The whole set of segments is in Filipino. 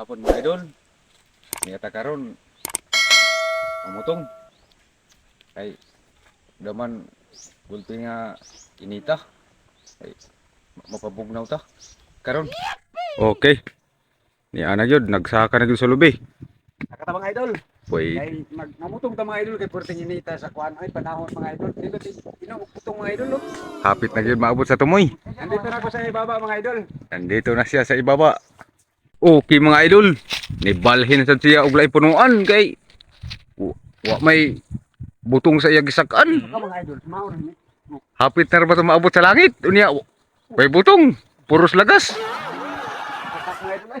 Hapon mga idol. Niyata karon umutong. Kay daman gulto nga inita. Ay mapabugnaw ta. Karon. Okay. Ni ana gyud nagsaka na gyud sa lubi. Nakata mga idol. Wait. Kay mag namutong ta mga idol kay perting inita sa kuan ay panahon mga idol. Dito inumutong mga idol. Oh. Hapit na gyud maabot sa tumoy. Nandito na ako sa ibaba mga idol. Nandito na siya sa ibaba. Okay mga idol. Nibalhin sa siya og punuan kay wa, may butong sa iya gisakan. Ka mga idol, rin. Hapit na ba ito maabot sa langit? Unya, way butong. Puros lagas. Ay.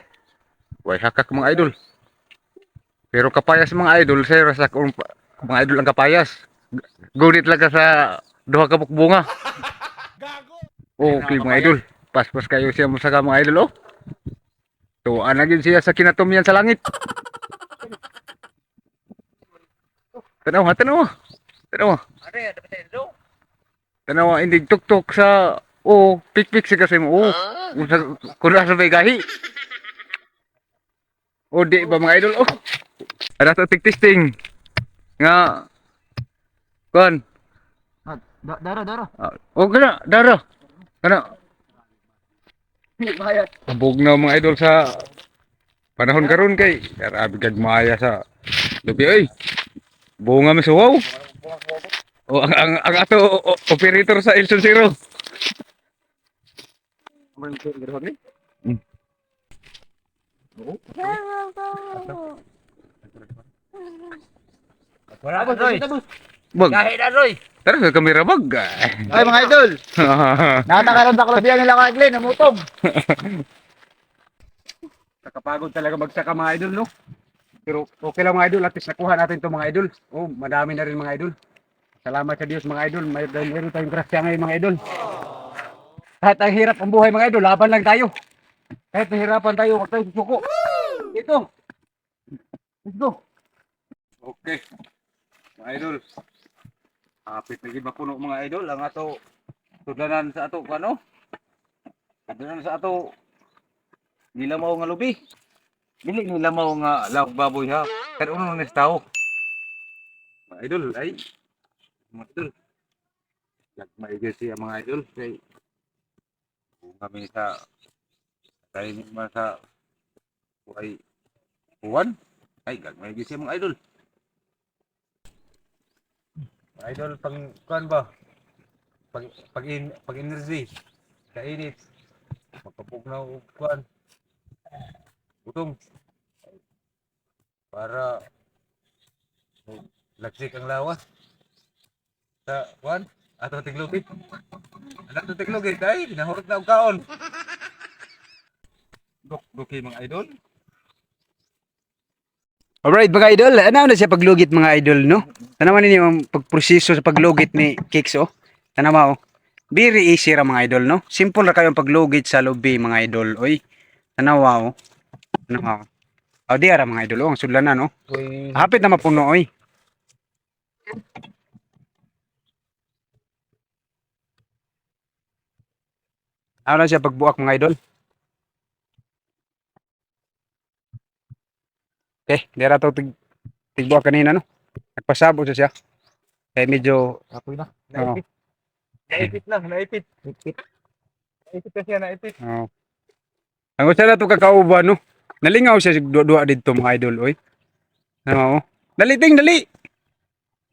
Way hakak mga idol. Pero kapayas mga idol, sir, sa mga idol ang kapayas. Gunit lang ka sa duha ka bunga. Okay mga idol. Paspas kayo siya mo sa mga idol, oh. Na yun siya sa kinatumyan sa langit. Tanaw ha, tanaw. Tanaw ha. Are, dapat tayo. Tanaw hindi tuktok sa... Oh, pik-pik siya kasi mo. Oh, kung sa- nasa may gahi. O di ba mga idol? Oh, ada to tik-testing. Nga, kan, Dara, dara. ah, oh kana, dara, kana. Abog na mga idol sa panahon karon kay grabe kag maya sa lubi oy. Bunga mi suwaw. O ang ang, ang ato o- operator sa Ilson Zero. Wala ba Roy? Bag, Gahi na Roy. tara sa kamera bag. Ay mga idol, natakaroon sa kalabihan nila kay Glenn, namutong. Nakapagod talaga magsaka mga idol, no? Pero okay lang mga idol, at least nakuha natin to mga idol. Oh, madami na rin mga idol. Salamat sa Diyos mga idol, may dahil meron tayong grasya ngayon mga idol. Kahit ang hirap ang buhay mga idol, laban lang tayo. Kahit nahirapan tayo, huwag tayo susuko. Ito. Let's go. Okay. Mga idol. Hapit lagi ba puno mga idol ang ato tudlanan sa ato ano? Tudlanan sa ato nilamaw nga lubi. Dili nilamaw nga lawak baboy ha. Pero uno ni tao. Mga idol ay mga idol. Gagmay gyud siya mga idol kay kung kami sa kay man sa ay buwan ay gagmay siya mga idol. Idol pang kuan ba? Pag pag in, pag energy kainit. Magpapugnaw og kuan butong para lagsik ang lawas. Sa kuan ato tiglugit anak to tiglugit ay nahurot na og kaon. Dok doki mga idol. Alright mga idol, ano na siya paglugit mga idol no? Tanaman ninyo ang pagproseso sa paglugit ni Kicks oh. Tanawa oh. Very easy ra mga idol no? Simple ra kayo ang paglugit sa lobby mga idol. Oy. Tanawa oh. Tanawa oh. Oh, di ara mga idol oh, ang sudlan na no? Hapit na mapuno oy. Ano na siya pagbuak mga idol? Okay, dira to tig tigbuak kanina no. Nagpasabog siya siya. Kaya medyo apoy na Oo. naipit naipit lang naipit naipit naipit na siya naipit oh. Ang gusto na to kakauban no. Nalingaw siya sig duwa dito mga idol oy. Ano? Dali ting dali.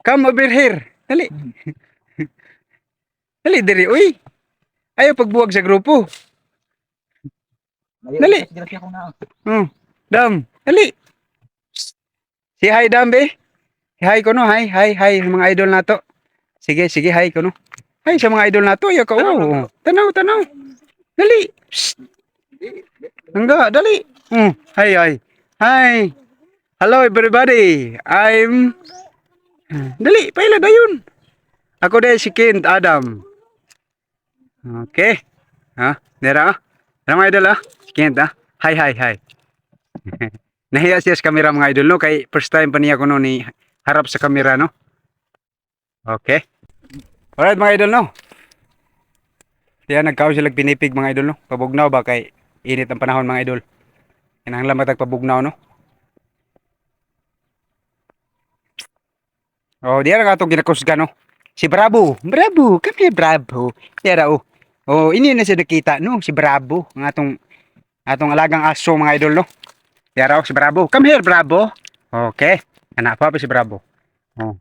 Come over here. Dali. dali diri oy. Ayaw pagbuwag sa grupo. Dali. Oh, Dam, dali. Si hi Dam be. Hi ko no, hi, hi, hi mga idol nato. Sige, sige, hi ko no. Hi sa mga idol nato, ya ka. Oh, tanaw, tanaw. Dali. Shh. Enggak, dali. Hmm, hi, hi. Hi. Hello everybody. I'm Dali, paila dayon. Ako din si Kent Adam. Okay. Ha? Dera? Dera mga idol ah. Si Kent ah. Hi, hi, hi. Nahiya siya sa camera mga idol no kay first time pa niya ko no ni harap sa camera no. Okay. Alright mga idol no. Diyan nagkaon sila pinipig mga idol no. Pabugnaw ba kay init ang panahon mga idol. Kinahanglan matagpabugnaw no. Oh, diya nga itong ginakusga no. Si Bravo. Bravo, kami Bravo. Diya oh. Oh, ini na siya nakita no, si Bravo. Ang atong atong alagang aso mga idol no. Diya raw si Bravo. Come here Bravo. Okay. Anak pa si Bravo. Oh.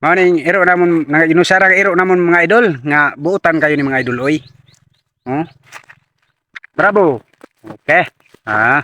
Mao ning iro namon nga inusara iro namon mga idol nga buutan kayo ni mga idol oy. Oh. Bravo. Okay. Ah.